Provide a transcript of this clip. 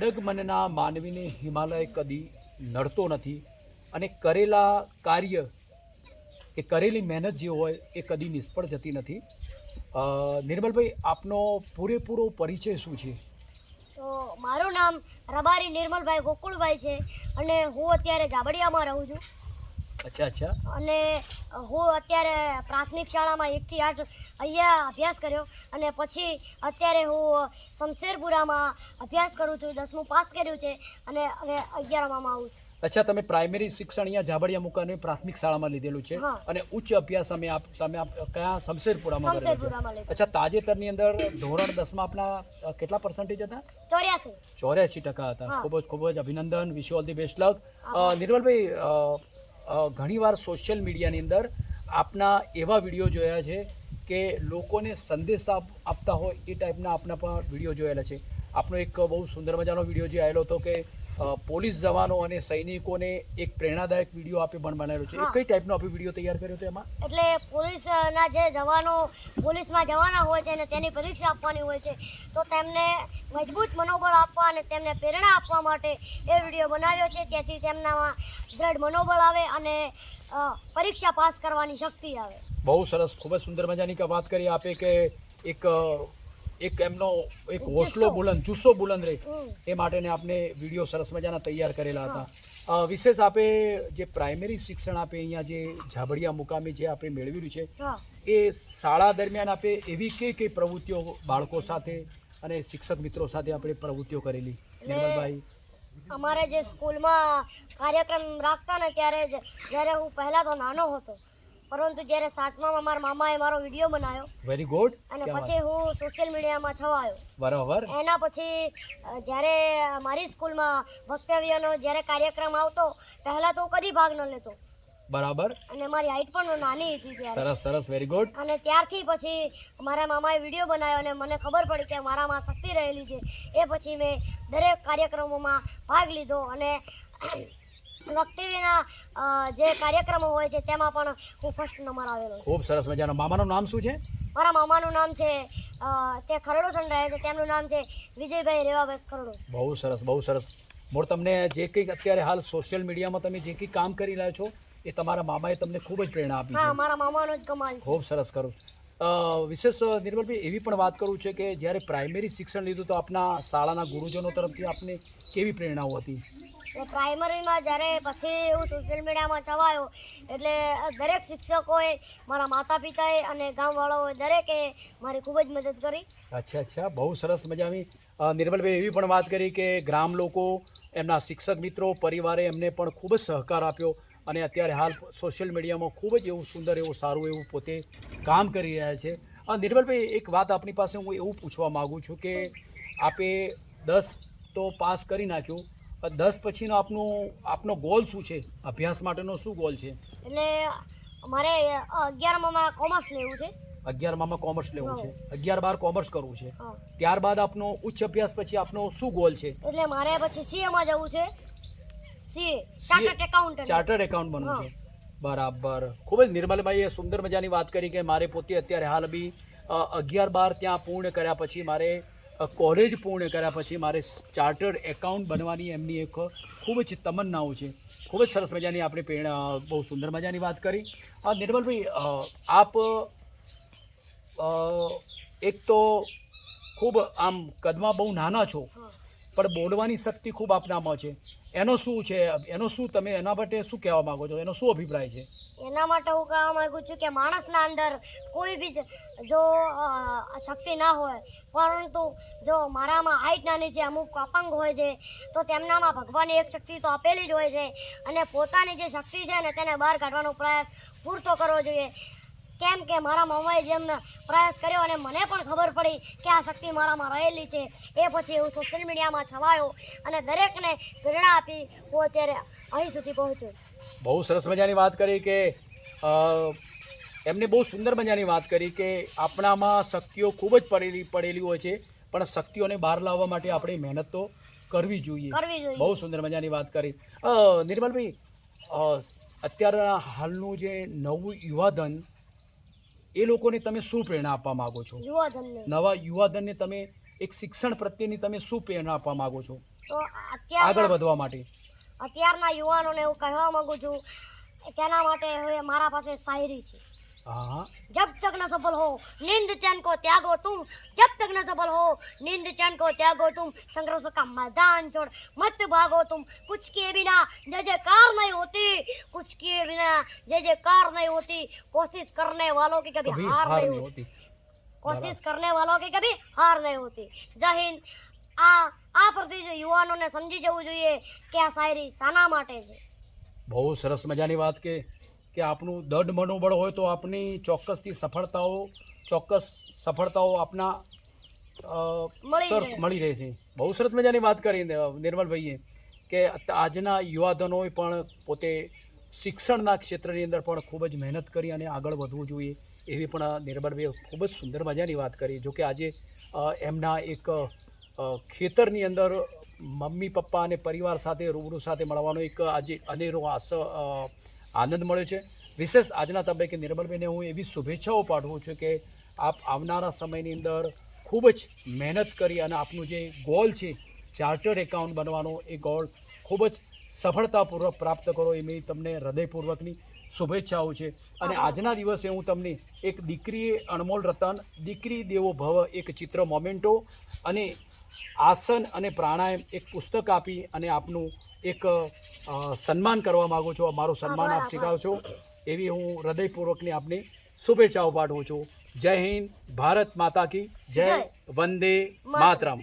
અડગ મનના માનવીને હિમાલય કદી નડતો નથી અને કરેલા કાર્ય કે કરેલી મહેનત જે હોય એ કદી નિષ્ફળ જતી નથી. નિર્મલભાઈ, આપનો પૂરેપૂરો પરિચય શું છે? તો મારું નામ રબારી નિર્મલભાઈ ગોકુળભાઈ છે અને હું અત્યારે જાબડિયામાં રહું છું. અચ્છા અચ્છા. અને હું અત્યારે પ્રાથમિક શાળામાં એકથી આઠ અહીંયા અભ્યાસ કર્યો અને પછી અત્યારે હું શમશેરપુરામાં અભ્યાસ કરું છું દસમું પાસ કર્યું છે અને હવે અગિયારમાં આવું છું. અચ્છા તમે પ્રાઇમરી શિક્ષણ અહીંયા ઝાબડિયા મુકાને પ્રાથમિક શાળામાં લીધેલું છે અને ઉચ્ચ અભ્યાસ અમે આપ તમે આપ કયા શમશેરપુરામાં કરેલું અચ્છા તાજેતરની અંદર ધોરણ દસમાં આપના કેટલા પર્સન્ટેજ હતા? ચોર્યાસી. ચોર્યાસી ટકા હતા. ખૂબ જ ખૂબ જ અભિનંદન. Wish all the best luck Nirmalbhai ઘણીવાર સોશિયલ મીડિયાની અંદર આપના એવા વીડિયો જોયા છે કે લોકોને સંદેશ આપ- આપતા હોય એ ટાઈપના આપના પણ વીડિયો જોયેલા છે. આપનો એક બહુ સુંદર મજાનો વીડિયો જે આવેલો હતો કે પોલીસ જવાનો અને સૈનિકોને એક પ્રેરણાદાયક વીડિયો આપે પણ બનાવેલો છે. કઈ ટાઈપનો આપણે વીડિયો તૈયાર કર્યો છે એમાં? એટલે પોલીસના જે જવાનો પોલીસમાં જવાના હોય છે અને તેની પરીક્ષા આપવાની હોય છે તો તેમને મજબૂત મનોબળ આપવા અને તેમને પ્રેરણા આપવા માટે એ વીડિયો બનાવ્યો છે. તેથી તેમનામાં દ્રઢ મનોબળ આવે અને પરીક્ષા પાસ કરવાની શક્તિ આવે. બહુ સરસ ખૂબ જ સુંદર મજાની વાત કરી આપે કે એક એક એમનો એક હોસલો બુલંદ જુસ્સો બુલંદ રહે એ માટેને આપને વીડિયો સરસ મજાના તૈયાર કરેલા હતા. વિશેષ આપે જે પ્રાઇમરી શિક્ષણ આપે અહીંયા જે ઝાબડિયા મુકામે જે આપણે મેળવેલું છે એ શાળા દરમિયાન આપે એવી કઈ કઈ પ્રવૃત્તિઓ બાળકો સાથે અને શિક્ષક મિત્રો સાથે આપણે પ્રવૃત્તિઓ કરેલી? નિર્મલભાઈ. અમારે જે સ્કૂલમાં કાર્યક્રમ રાખતા ને ત્યારે જ જ્યારે હું પહેલાં તો નાનો હતો પરંતુ જ્યારે સાતમામાં મારા મામાએ મારો વીડિયો બનાવ્યો વેરી ગુડ અને પછી હું સોશિયલ મીડિયામાં છવાયો. બરાબર. એના પછી જ્યારે મારી સ્કૂલમાં વક્તવ્યનો જ્યારે કાર્યક્રમ આવતો પહેલાં તો હું કદી ભાગ ન લેતો. બરાબર. અને મારી હાઈટ પણ નાની હતી ત્યારે. સરસ સરસ વેરી ગુડ અને ત્યારથી પછી મારા મામાએ વીડિયો બનાવ્યો અને મને ખબર પડી કે મારામાં શક્તિ રહેલી છે. એ પછી મેં દરેક કાર્યક્રમોમાં ભાગ લીધો અને અ, જે કાર્યક્રમો હોય છે તેમાં પણ હું ફર્સ્ટ નંબર આવેલો ખૂબ સરસ મજાનો. મામાનું નામ શું છે? મારા મામાનું નામ છે તે ખરડો થઈને રહે છે. તેમનું નામ છે વિજયભાઈ રેવાભાઈ ખરડો. બહુ સરસ બહુ સરસ. મોર તમને જે કંઈક અત્યારે હાલ સોશિયલ મીડિયામાં તમે જે કંઈ કામ કરી રહ્યા છો એ તમારા મામાએ તમને ખૂબ જ પ્રેરણા આપી હા મારા મામાનો જ કમાલ છે. ખૂબ સરસ કરું વિશેષ નિર્મલભાઈ એવી પણ વાત કરું છે કે જ્યારે પ્રાઇમરી શિક્ષણ લીધું તો આપના શાળાના ગુરુજનો તરફથી આપને કેવી પ્રેરણાઓ હતી? પ્રાઇમરીમાં જ્યારે પછી હું સોશિયલ મીડિયામાં છવાયો, એટલે દરેક શિક્ષકોએ, મારા માતા પિતાએ અને ગામવાળાઓએ દરેકે મારી ખૂબ જ મદદ કરી. અચ્છા અચ્છા. બહુ સરસ મજાની. નિર્મલભાઈ એવી પણ વાત કરી કે ગ્રામ લોકો, એમના શિક્ષક મિત્રો, પરિવારે એમને પણ ખૂબ જ સહકાર આપ્યો અને અત્યારે હાલ સોશિયલ મીડિયામાં ખૂબ જ એવું સુંદર, એવું સારું, એવું પોતે કામ કરી રહ્યા છે. નિર્મલભાઈ, એક વાત આપણી પાસે હું એવું પૂછવા માગું છું કે આપે દસ તો પાસ કરી નાખ્યું દસ પછીનો આપનું આપનો ગોલ શું છે? અભ્યાસ માટેનો શું ગોલ છે? એટલે મારે અગિયારમાં કોમર્સ લેવું છે. અગિયારમાં કોમર્સ લેવું છે. અગિયાર બાર કોમર્સ કરવું છે. ત્યારબાદ આપનો ઉચ્ચ અભ્યાસ પછી આપનો શું ગોલ છે? એટલે મારે પછી સીએમાં જવું છે. CA chartered accountant chartered account બનવું છે. બરાબર. ખૂબ જ નિર્મલભાઈએ સુંદર મજાની વાત કરી કે મારે પોતે અત્યારે હાલ બી અગિયાર બાર ત્યાં પૂર્ણ કર્યા પછી મારે કોલેજ પૂર્ણ કર્યા પછી મારે ચાર્ટર્ડ એકાઉન્ટ બનવાની એમની એક ખૂબ જ તમન્નાઓ છે. ખૂબ જ સરસ મજાની આપણે પ્રેરણા બહુ સુંદર મજાની વાત કરી. નિર્મલભાઈ આપ એક તો ખૂબ આમ કદમાં બહુ નાના છો. પણ બોલવાની શક્તિ ખૂબ આપનામાં છે. એનો શું છે? એનો શું તમે એના માટે શું કહેવા માંગો છો? એનો શું અભિપ્રાય છે? એના માટે હું કહેવા માંગુ છું કે માણસના અંદર કોઈ બી જો શક્તિ ના હોય, પરંતુ જો મારામાં હાઈટ નાની છે, અમુક અપંગ હોય છે, તો તેમનામાં ભગવાનની એક શક્તિ તો આપેલી જ હોય છે. અને પોતાની જે શક્તિ છે ને, તેને બહાર કાઢવાનો પ્રયાસ પૂરતો કરવો જોઈએ. કેમ કે મારા મામાએ જેમ પ્રયાસ કર્યો અને મને પણ ખબર પડી કે આ શક્તિ મારામાં રહેલી છે. એ પછી હું સોશિયલ મીડિયામાં છવાયો અને દરેકને પ્રેરણા આપી હું અત્યારે અહીં સુધી પહોંચ્યો બહુ સરસ મજાની વાત કરી કે એમને બહુ સુંદર મજાની વાત કરી કે આપણામાં શક્તિઓ ખૂબ જ પડેલી પડેલી હોય છે. પણ શક્તિઓને બહાર લાવવા માટે આપણે મહેનત તો કરવી જોઈએ. બહુ સુંદર મજાની વાત કરી. નિર્મલભાઈ અત્યારના હાલનું જે નવું યુવાધન એ લોકોને તમે શું પ્રેરણા આપવા માગો છો? નવા યુવાધનને તમે એક શિક્ષણ પ્રત્યેની તમે શું પ્રેરણા આપવા માગો છો? તો આગળ વધવા માટે. અત્યારના યુવાનોને એવું કહેવા માંગુ છું તેના માટે હવે મારા પાસે શાયરી છે. હા હા जब तक न सफल हो नींद चैन को त्यागो तुम जब तक न सफल हो नींद चैन को त्यागो तुम संघर्ष का मैदान छोड़ मत भागो तुम कुछ किए बिना जय जयकार नहीं होती कुछ किए बिना जय जयकार नहीं होती कोशिश करने वालों की कभी કભી हार હાર नहीं નહીં होती હોતી कोशिश करने वालों की कभी हार नहीं होती जय हिंद આ આ પરથી જો યુવાનોને સમજી જવું જોઈએ કે આ શાયરી શાના માટે છે બહુ સરસ મજાની વાત કે કે આપનું દઢ મનોબળ હોય તો આપની ચોક્કસથી સફળતાઓ ચોક્કસ સફળતાઓ આપના સરસ રહે. મળી રહે છે બહુ સરસ મજાની વાત કરી નિર્મલભાઈએ કે આજના યુવાધનોએ પણ પોતે શિક્ષણના ક્ષેત્રની અંદર પણ ખૂબ જ મહેનત કરી અને આગળ વધવું જોઈએ એવી પણ નિર્મલભાઈએ ખૂબ જ સુંદર મજાની વાત કરી જોકે આજે એમના એક ખેતરની અંદર મમ્મી પપ્પા અને પરિવાર સાથે રૂબરૂ સાથે મળવાનો એક આજે અનેરો આસ આનંદ મળ્યો છે. વિશેષ આજના તબક્કે નિર્મલબેને હું એવી શુભેચ્છાઓ પાઠવું છું કે આપ આવનારા સમયની અંદર ખૂબ જ મહેનત કરી અને આપનું જે ગોલ છે ચાર્ટર્ડ એકાઉન્ટ બનવાનો એ ગોલ ખૂબ જ સફળતાપૂર્વક પ્રાપ્ત કરો એવી તમને હૃદયપૂર્વકની શુભેચ્છાઓ છે. અને આજના દિવસે હું તમને એક દીકરીએ અણમોલ રતન દીકરી દેવો ભવ એક ચિત્ર મોમેન્ટો અને આસન અને પ્રાણાયામ એક પુસ્તક આપી અને આપનું એક સન્માન કરવા માગું છું. મારું સન્માન આપ શીખાવશો એવી હું હૃદયપૂર્વકની આપની શુભેચ્છાઓ પાઠવું છું. જય હિન્દ ભારત માતા કી જય. વંદે. માતરમ.